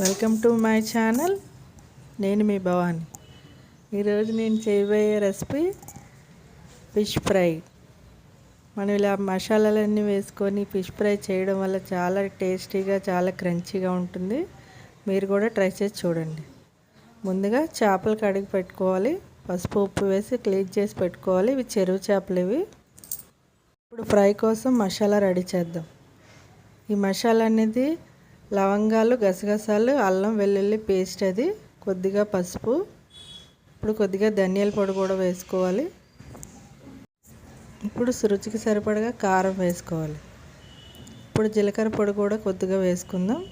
Welcome to my channel. నేను మీ భవాని. ఈరోజు నేను చేయబోయే రెసిపీ ఫిష్ ఫ్రై. మనం ఇలా మసాలాలన్నీ వేసుకొని ఫిష్ ఫ్రై చేయడం వల్ల చాలా టేస్టీగా చాలా క్రంచీగా ఉంటుంది. మీరు కూడా ట్రై చేసి చూడండి. ముందుగా చేపలు కడిగి పెట్టుకోవాలి. పసుపు ఉప్పు వేసి క్లీన్ చేసి పెట్టుకోవాలి. ఇవి చెరువు చేపలు ఇవి. ఇప్పుడు ఫ్రై కోసం మసాలా రెడీ చేద్దాం. ఈ మసాలా అనేది లవంగాలు గసగసాలు అల్లం వెల్లుల్లి పేస్ట్ అది కొద్దిగా పసుపు. ఇప్పుడు కొద్దిగా ధనియాల పొడి కూడా వేసుకోవాలి. ఇప్పుడు రుచికి సరిపడగా కారం వేసుకోవాలి. ఇప్పుడు జీలకర్ర పొడి కూడా కొద్దిగా వేసుకుందాం.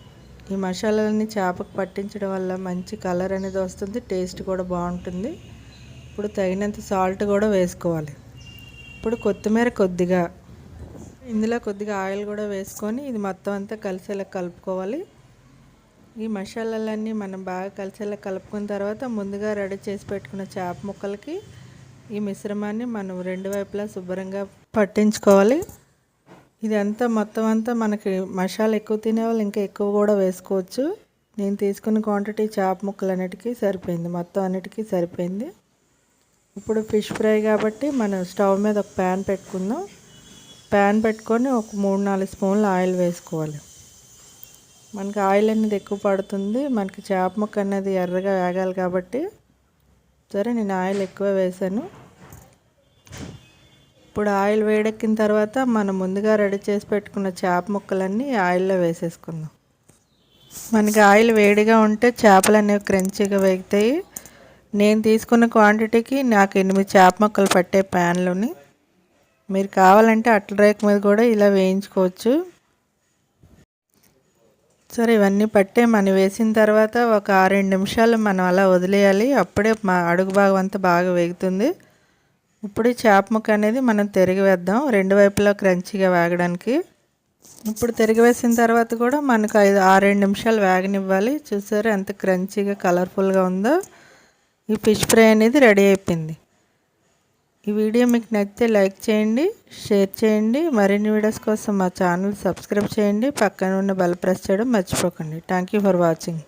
ఈ మసాలాలన్నీ చేపకు పట్టించడం వల్ల మంచి కలర్ అనేది వస్తుంది టేస్ట్ కూడా బాగుంటుంది. ఇప్పుడు తగినంత సాల్ట్ కూడా వేసుకోవాలి. ఇప్పుడు కొత్తిమీర కొద్దిగా ఇందులో కొద్దిగా ఆయిల్ కూడా వేసుకొని ఇది మొత్తం అంతా కలిసేలా కలుపుకోవాలి. ఈ మసాలాలన్నీ మనం బాగా కలిసేలా కలుపుకున్న తర్వాత ముందుగా రెడీ చేసి పెట్టుకున్న చేప ముక్కలకి ఈ మిశ్రమాన్ని మనం రెండు వైపులా శుభ్రంగా పట్టించుకోవాలి. ఇది అంతా మొత్తం అంతా మనకి మసాలా ఎక్కువ తినేవాళ్ళు ఇంకా ఎక్కువ కూడా వేసుకోవచ్చు. నేను తీసుకున్న క్వాంటిటీ చేప ముక్కలు అన్నిటికీ సరిపోయింది. మొత్తం అన్నిటికీ సరిపోయింది. ఇప్పుడు ఫిష్ ఫ్రై కాబట్టి మనం స్టవ్ మీద ఒక ప్యాన్ పెట్టుకుందాం. ప్యాన్ పెట్టుకొని ఒక మూడు నాలుగు స్పూన్లు ఆయిల్ వేసుకోవాలి. మనకి ఆయిల్ అనేది ఎక్కువ పడుతుంది. మనకి చేప ముక్క అనేది ఎర్రగా వేగాలి కాబట్టి సరే నేను ఆయిల్ ఎక్కువ వేసాను. ఇప్పుడు ఆయిల్ వేడెక్కిన తర్వాత మనం ముందుగా రెడీ చేసి పెట్టుకున్న చేప ముక్కలన్నీ ఆయిల్లో వేసేసుకుందాం. మనకి ఆయిల్ వేడిగా ఉంటే చేపలు అనేవి క్రంచిగా వేగుతాయి. నేను తీసుకున్న క్వాంటిటీకి నాకు ఎనిమిది చేప ముక్కలు పట్టే ప్యాన్లోని మీరు కావాలంటే అట్ల రేక్ మీద కూడా ఇలా వేయించుకోవచ్చు. సరే ఇవన్నీ పట్టే మనం వేసిన తర్వాత ఒక రెండు నిమిషాలు మనం అలా వదిలేయాలి. అప్పుడే మా అడుగు భాగం అంతా బాగా వేగుతుంది. ఇప్పుడు చేప ముక్క అనేది మనం తిరిగి వేద్దాం. రెండు వైపులా క్రంచిగా వేగడానికి. ఇప్పుడు తిరిగి వేసిన తర్వాత కూడా మనకు ఐదు ఆరేడు నిమిషాలు వేగనివ్వాలి. చూసారు ఎంత క్రంచీగా కలర్ఫుల్గా ఉందో. ఈ ఫిష్ ఫ్రై అనేది రెడీ అయిపోయింది. ఈ వీడియో మీకు నచ్చితే లైక్ చేయండి షేర్ చేయండి. మరిన్ని వీడియోస్ కోసం మా ఛానల్ సబ్స్క్రైబ్ చేయండి. పక్కన ఉన్న బెల్ ప్రెస్ చేయడం మర్చిపోకండి. Thank you for watching